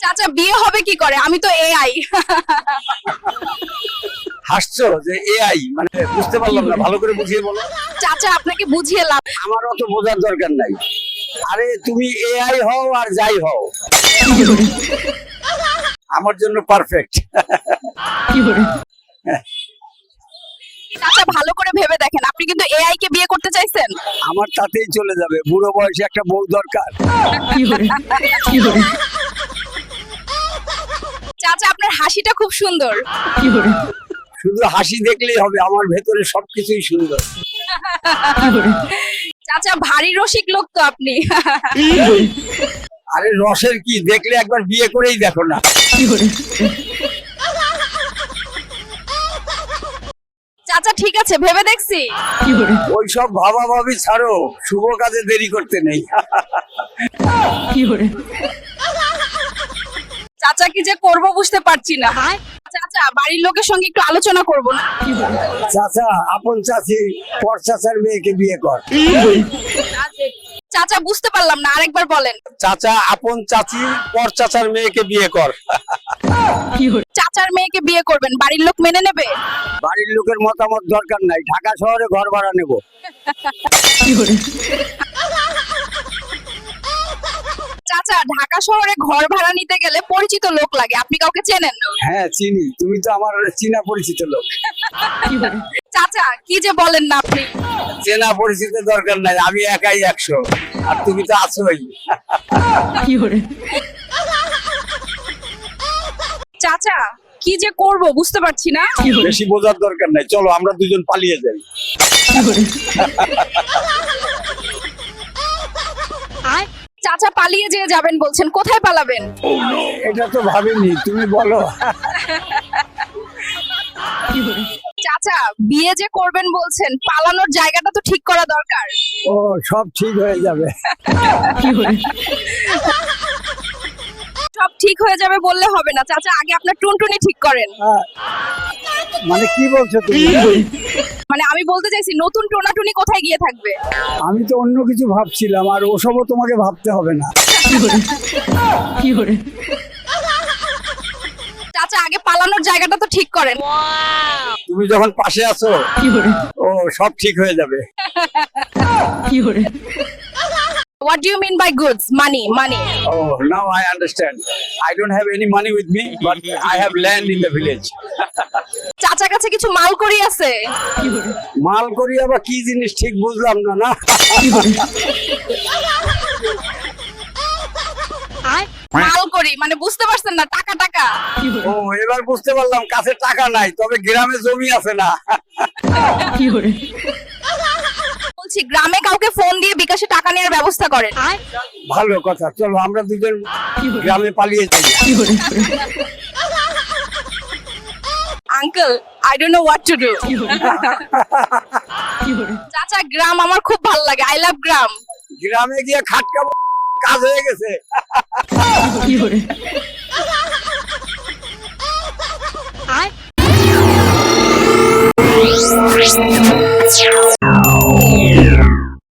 চাচা বিয়ে হবে কি করে? আমি তো এআই হাসছো যে এআই মানে বুঝতে পারলাম না ভালো করে বুঝিয়ে বলো। চাচা আপনাকে বুঝিয়ে লাভ আমার অত বোঝার দরকার নাই। আরে তুমি এআই হও আর যাই হও। আমার জন্য পারফেক্ট চাচা ভালো করে ভেবে দেখেন আপনি কিন্তু এআই কে বিয়ে করতে চাইছেন? আমার তাতেই চলে যাবে বুড়ো বয়সে একটা বউ দরকার। চাচা আপনার হাসিটা খুব সুন্দর। শুধু হাসি দেখলেই হবে আমার ভেতরে সবকিছুই সুন্দর। চাচা ভারী রসিক লোক তো আপনি। আরে রসের কি দেখলে একবার বিয়ে করেই দেখো না। চাচা ঠিক আছে ভেবে দেখছি। ওই সব ভাবা ভাবি ছাড়ো শুভ কাজে দেরি করতে নেই। চাচা কি যে করব বুঝতে পারছি না। চাচা বাড়ির লোকের সঙ্গে একটু আলোচনা করব না? চাচা আপন চাচি পর চাচার মেয়েকে বিয়ে কর। চাচা বুঝতে পারলাম না আরেকবার বলেন। চাচা আপন চাচি পর চাচার মেয়েকে বিয়ে কর। চাচার মেয়েকে বিয়ে করবেন বাড়ির লোক মেনে নেবে? বাড়ির লোকের মতামত দরকার নাই ঢাকা শহরে ঘর ভাড়া নেব। চাচা ঢাকা শহরে ঘর ভাড়া নিতে গেলে পরিচিত লোক লাগে আপনি কাউকে চেনেন হ্যাঁ চিনি। তুমি তো আমার চিনা পরিচিত লোক। চাচা কি যে বলেন না আপনি? চেনা পরিচিত দরকার নাই আমি একাই একশো। আর তুমি তো আছোই। চাচা কি যে করব বুঝতে পারছি না। বেশি বোঝার দরকার নাই চলো আমরা দুজন পালিয়ে যাই। চাচা পালিয়ে যেয়ে যাবেন বলছেন কোথায় পালাবেন? এটা তো ভাবিনি তুমি বলো। চাচা বিয়ে যে করবেন বলছেন পালানোর জায়গাটা তো ঠিক করা দরকার। ও সব ঠিক হয়ে যাবে। সব ঠিক হয়ে যাবে বললে হবে না। চাচা আগে আপনার টুনটুনি ঠিক করেন। মানে কি বলছো তুমি? মানে আমি বলতে চাইছি নতুন টোনাটুনি কোথায় গিয়ে থাকবে? আমি তো অন্য কিছু ভাবছিলাম আর ওসবও তোমাকে ভাবতে হবে না। চাচা আগে পালানোর জায়গাটা তো ঠিক করেন। তুমি যখন পাশে আছো ও সব ঠিক হয়ে যাবে। What do you mean by goods money money oh now I understand I don't have any money with me but I have land in the village চাচার কাছে কিছু মাল করি আছে? মাল করি আবার কি জিনিস ঠিক বুঝলাম না না? মাল করি মানে বুঝতে পারছেন না টাকা টাকা। ও এবার বুঝতে পারলাম কাছে টাকা নাই তবে গ্রামে জমি আছে না। বলছি গ্রামে কাউকে ফোন দিয়ে বিকাশে টাকা নেওয়ার ব্যবস্থা করেন। ভালো কথা চলো আমরা দুজন গ্রামে পালিয়ে যাই। Uncle I don't know what to do চাচা গ্রাম আমার খুব ভালো লাগে আই লাভ গ্রাম। গ্রামে গিয়ে খাটকাবো কাজ হয়ে গেছে। আয়।